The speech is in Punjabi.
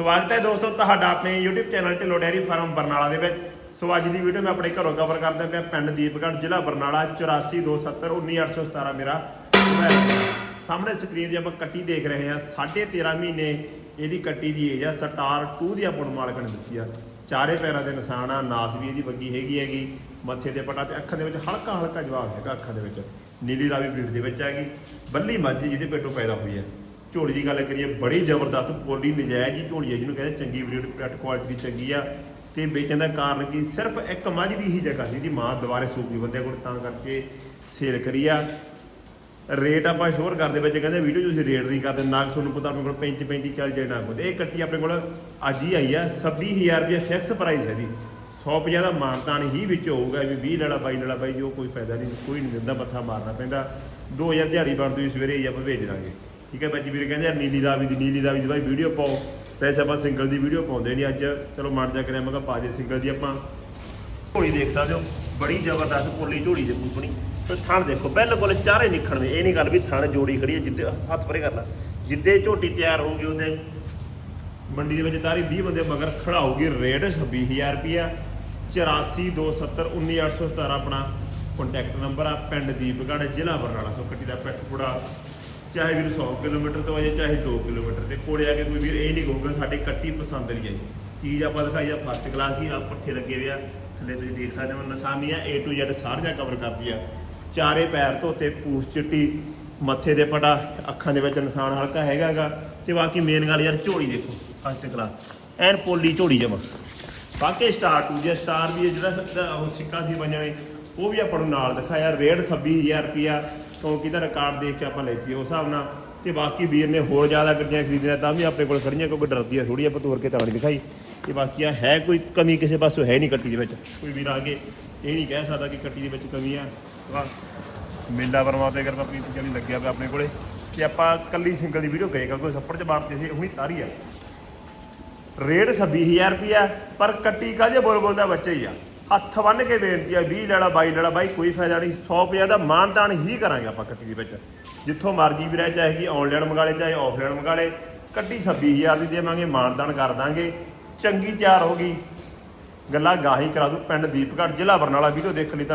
ਸਵਾਗਤ ਹੈ ਦੋਸਤੋ ਤੁਹਾਡਾ ਆਪਣੇ YouTube channel Dhillon dairy farm Barnala ਦੇ ਵਿੱਚ। ਸੋ ਅੱਜ ਦੀ ਵੀਡੀਓ ਮੈਂ ਆਪਣੇ ਘਰੋਂ ਕਵਰ ਕਰਦਾ ਪਿਆ ਪਿੰਡ ਦੀਪਗੜ੍ਹ, ਜ਼ਿਲ੍ਹਾ ਬਰਨਾਲਾ 8427191817 ਮੇਰਾ ਮੋਬਾਈਲ ਨੰਬਰ। ਸਾਹਮਣੇ ਸਕਰੀਨ 'ਤੇ ਆਪਾਂ ਕੱਟੀ ਦੇਖ ਰਹੇ ਹਾਂ 13.5 ਮਹੀਨੇ ਇਹਦੀ ਕੱਟੀ ਦੀ ਏਜ ਆ ਸਟਾਰ 2 ਦੀ ਆਪਾਂ ਨੂੰ ਮਾਲਕ ਨੇ ਦੱਸੀ ਆ। ਚਾਰੇ ਪੈਰਾਂ ਦੇ ਨਿਸ਼ਾਨ ਆ, ਨਾਸ ਵੀ ਇਹਦੀ ਵੱਗੀ ਹੈਗੀ ਹੈਗੀ, ਮੱਥੇ ਤੇ ਪਟਾ ਤੇ ਅੱਖਾਂ ਦੇ ਵਿੱਚ ਹਲਕਾ ਹਲਕਾ ਜਵਾਬ ਹੈਗਾ ਅੱਖਾਂ ਦੇ ਵਿੱਚ। ਨੀਲੀ ਰਾਵੀ ਬਰੀਡ ਦੇ ਵਿੱਚ ਹੈਗੀ, ਬੱਲੀ ਮੱਝ ਜਿਹਦੇ ਪੇਟੋਂ ਪੈਦਾ ਹੋਈ ਹੈ। ਝੋਲੀ ਦੀ ਗੱਲ ਕਰੀਏ, ਬੜੀ ਜ਼ਬਰਦਸਤ ਪੋਲੀ ਨਜਾਇਜ਼ ਹੀ ਝੋਲੀ ਹੈ, ਜਿਹਨੂੰ ਕਹਿੰਦੇ ਚੰਗੀ ਬਰੀਡ ਪੈਟ ਕੁਆਲਿਟੀ ਦੀ ਚੰਗੀ ਆ। ਤੇ ਵੇਚਣ ਦਾ ਕਾਰਨ ਕੀ? ਸਿਰਫ ਇੱਕ ਮੱਝ ਦੀ ਹੀ ਜਗ੍ਹਾ ਸੀ ਦੀ ਮਾਂ ਦੁਬਾਰੇ ਸੂਪੀ ਬੰਦੇ ਕੋਲ, ਤਾਂ ਕਰਕੇ ਸੇਲ ਕਰੀ ਆ। ਰੇਟ ਆਪਾਂ ਸ਼ੋਰ ਕਰਦੇ ਵਿੱਚ ਕਹਿੰਦੇ ਵੀਡੀਓ ਤੁਸੀਂ ਰੇਟ ਨਹੀਂ ਕਰਦੇ, ਨਾ ਕਿ ਤੁਹਾਨੂੰ ਪਤਾ ਆਪਣੇ ਕੋਲ 35 35 40 ਜਿਹੜੇ ਨਾ ਹੁੰਦੇ। ਇਹ ਕੱਟੀ ਆਪਣੇ ਕੋਲ ਅੱਜ ਹੀ ਆਈ ਆ 26000 ਰੁਪਏ ਫਿਕਸ ਪ੍ਰਾਈਸ ਹੈ ਜੀ। 150 ਦਾ ਮਾਨਤਾਨ ਹੀ ਵਿੱਚ ਹੋਊਗਾ ਵੀ 20 ਲੈਣਾ 22 ਲੈਣਾ ਬਾਈ, ਜੋ ਕੋਈ ਫਾਇਦਾ ਨਹੀਂ, ਕੋਈ ਨਹੀਂ ਦਿੰਦਾ, ਮੱਥਾ ਮਾਰਨਾ ਪੈਂਦਾ। 2000 ਦਿਹਾੜੀ ਬਣਦੀ ਹੋਈ ਸਵੇਰੇ ਹੀ ਆਪਾਂ ਭੇਜ ਦਾਂਗੇ। ਠੀਕ ਹੈ ਬੱਚੀ ਵੀਰ ਕਹਿੰਦੇ ਯਾਰ ਨੀਲੀ ਰਾਵੀ ਦੀ, ਨੀਲੀ ਰਾਵੀ ਦੀ ਬਾਈ ਵੀਡੀਓ ਪਾਓ। ਵੈਸੇ ਆਪਾਂ ਸਿੰਗਲ ਦੀ ਵੀਡੀਓ ਪਾਉਂਦੇ ਨਹੀਂ ਅੱਜ। ਚਲੋ ਮਨ ਜਾ ਕਰਿਆ, ਮੈਂ ਕਿਹਾ ਪਾ ਦੇ ਸਿੰਗਲ ਦੀ ਆਪਾਂ। ਝੋਲੀ ਦੇਖ ਸਕਦੇ ਹੋ, ਬੜੀ ਜ਼ਬਰਦਸਤ ਪੋਲੀ ਝੋਲੀ ਦੇ ਪੂਪਣੀ ਤੇ ਥਣ ਦੇਖੋ, ਬਿਲਕੁਲ ਚਾਰੇ ਨਿਖਣ ਦੇ ਇਹ ਨਹੀਂ ਗੱਲ ਵੀ ਥਣ ਜੋੜੀ ਖੜੀ ਹੈ, ਜਿੱਦੇ ਹੱਥ ਪਰੇ ਕਰਨਾ ਲਾ। ਜਿੱਦੇ ਝੋਟੀ ਤਿਆਰ ਹੋਊਗੀ ਉਹਦੇ, ਮੰਡੀ ਦੇ ਵਿੱਚ ਤਾਰੀ 20 ਬੰਦੇ ਮਗਰ ਖੜਾ ਹੋਊਗੀ, ਰੇਟ 26000 ਰੁਪਿਆ 8427191817 ਆਪਣਾ ਕੰਟੈਕਟ ਨੰਬਰ ਆ, ਪਿੰਡ ਦੀਪਗੜ੍ਹ, ਜ਼ਿਲ੍ਹਾ ਬਰਨਾਲਾ, ਸੋ ਕੱਟੀ ਦਾ ਪਿੱਠਪੁੜਾ ਚਾਹੇ ਵੀਰ 100 ਕਿਲੋਮੀਟਰ ਤੋਂ ਆਏ ਚਾਹੇ 2 ਕਿਲੋਮੀਟਰ ਤੇ ਕੋਲੇ ਆ ਕੇ ਕੋਈ ਵੀਰ ਇਹ ਨਹੀਂ ਕਹੂਗਾ ਸਾਡੇ ਕੱਟੀ ਪਸੰਦ ਨਹੀਂ ਆਈ। ਚੀਜ਼ ਆਪਾਂ ਦਿਖਾਈ ਆ ਫਸਟ ਕਲਾਸ ਹੀ ਆ, ਪੱਠੇ ਲੱਗੇ ਹੋਏ ਆ। ਥੱਲੇ ਤੁਸੀਂ ਦੇਖ ਸਕਦੇ ਹੋ ਨਿਸ਼ਾਨੀ ਆ, A to Z ਸਾਰੀਆਂ ਕਵਰ ਕਰਦੀ ਆ। ਚਾਰੇ ਪੈਰ ਧੋਤੇ, ਪੂਛ ਚਿੱਟੀ, ਮੱਥੇ ਦੇ ਪਟਾ, ਅੱਖਾਂ ਦੇ ਵਿੱਚ ਨਿਸ਼ਾਨ ਹਲਕਾ ਹੈਗਾਗਾ ਤੇ ਬਾਕੀ ਮੇਨ ਗੱਲ ਯਾਰ ਝੋਲੀ ਦੇਖੋ ਫਸਟ ਕਲਾਸ ਐਨ ਪੋਲੀ ਝੋਲੀ ਜਮਾ। ਬਾਕੀ ਸਟਾਰ ਟੂ ਜੇ ਸਟਾਰ ਵੀ ਹੈ ਜਿਹੜਾ ਉਹ ਸਿੱਕਾ ਸੀ ਬਣਨੇ ਉਹ ਵੀ ਆਪਾਂ ਨੂੰ ਨਾਲ ਦਿਖਾਇਆ, ਰੇਟ 26000 ਰੁਪਿਆ ਕਿਉਂਕਿ ਇਹਦਾ ਰਿਕਾਰਡ ਦੇਖ ਕੇ ਆਪਾਂ ਲੈਤੀ ਉਸ ਹਿਸਾਬ ਨਾਲ। ਤੇ ਬਾਕੀ ਵੀਰ ਨੇ ਹੋਰ ਜ਼ਿਆਦਾ ਗੱਡੀਆਂ ਖਰੀਦਣੀਆਂ ਤਾਂ ਵੀ ਆਪਣੇ ਕੋਲ ਖੜੀਆਂ, ਕਿਉਂਕਿ ਡਰਦੀ ਆ ਥੋੜੀ ਆਪਾਂ ਤੋਰ ਕੇ ਤਾਂ ਨਹੀਂ ਦਿਖਾਈ। ਤੇ ਬਾਕੀ ਆ ਹੈ ਕੋਈ ਕਮੀ ਕਿਸੇ ਪਾਸੋਂ ਹੈ ਨਹੀਂ ਕੱਟੀ ਦੇ ਵਿੱਚ। ਕੋਈ ਵੀਰ ਆ ਕੇ ਇਹ ਨਹੀਂ ਕਹਿ ਸਕਦਾ ਕਿ ਕੱਟੀ ਦੇ ਵਿੱਚ ਕਮੀ ਆ। ਵਾਹ ਮੇਲਾ ਵਰਮਾ ਤੇ ਅਗਰ ਤਾਂ ਪੀਸ ਲੱਗਿਆ ਪਿਆ ਆਪਣੇ ਕੋਲੇ, ਤੇ ਆਪਾਂ ਕੱਲੀ ਸਿੰਗਲ ਦੀ ਵੀਡੀਓ ਗਏ ਕਿਉਂਕਿ ਸੱਪੜ ਚ ਮਾਰਦੇ ਸੀ ਉਹੀ ਤਾਰੀ ਆ। ਰੇਟ 26000 ਰੁਪਿਆ ਪਰ ਕੱਟੀ ਕਾਹਦੇ ਬੋਲ ਬੋਲਦਾ ਬੱਚਾ ਹੀ ਆ। ਹੱਥ ਬੰਨ ਕੇ ਬੇਨਤੀ ਆ 20 ਲੈਣਾ 22 ਲੈਣਾ, ਬਾਈ ਕੋਈ ਫਾਇਦਾ ਨਹੀਂ 150 ਦਾ ਮਾਨਦਾਨ ਹੀ ਕਰਾਂਗੇ ਆਪਾਂ ਕੱਟੀ ਦੇ ਵਿੱਚ। ਜਿੱਥੋਂ ਮਰਜ਼ੀ ਵੀ ਰਹਿ ਚਾਹੇ ਕਿ ਆਨਲਾਈਨ ਮੰਗਾ ਲੇ, ਚਾਹੇ ਆਫਲਾਈਨ ਮੰਗਾ ਲੇ ਕੱਟੀ 26000 ਦੀ ਦੇਵਾਂਗੇ ਮਾਨਦਾਨ ਕਰ ਦਾਂਗੇ। ਚੰਗੀ ਤਿਆਰ ਹੋ ਗਈ। ਗੱਲਾਂ ਗਾਹੀ ਕਰਾ ਦੂ, ਪਿੰਡ ਦੀਪਗੜ੍ਹ, ਜ਼ਿਲ੍ਹਾ ਬਰਨਾਲਾ, ਵੀਡੀਓ ਦੇਖਣ ਲਈ ਤਾਂ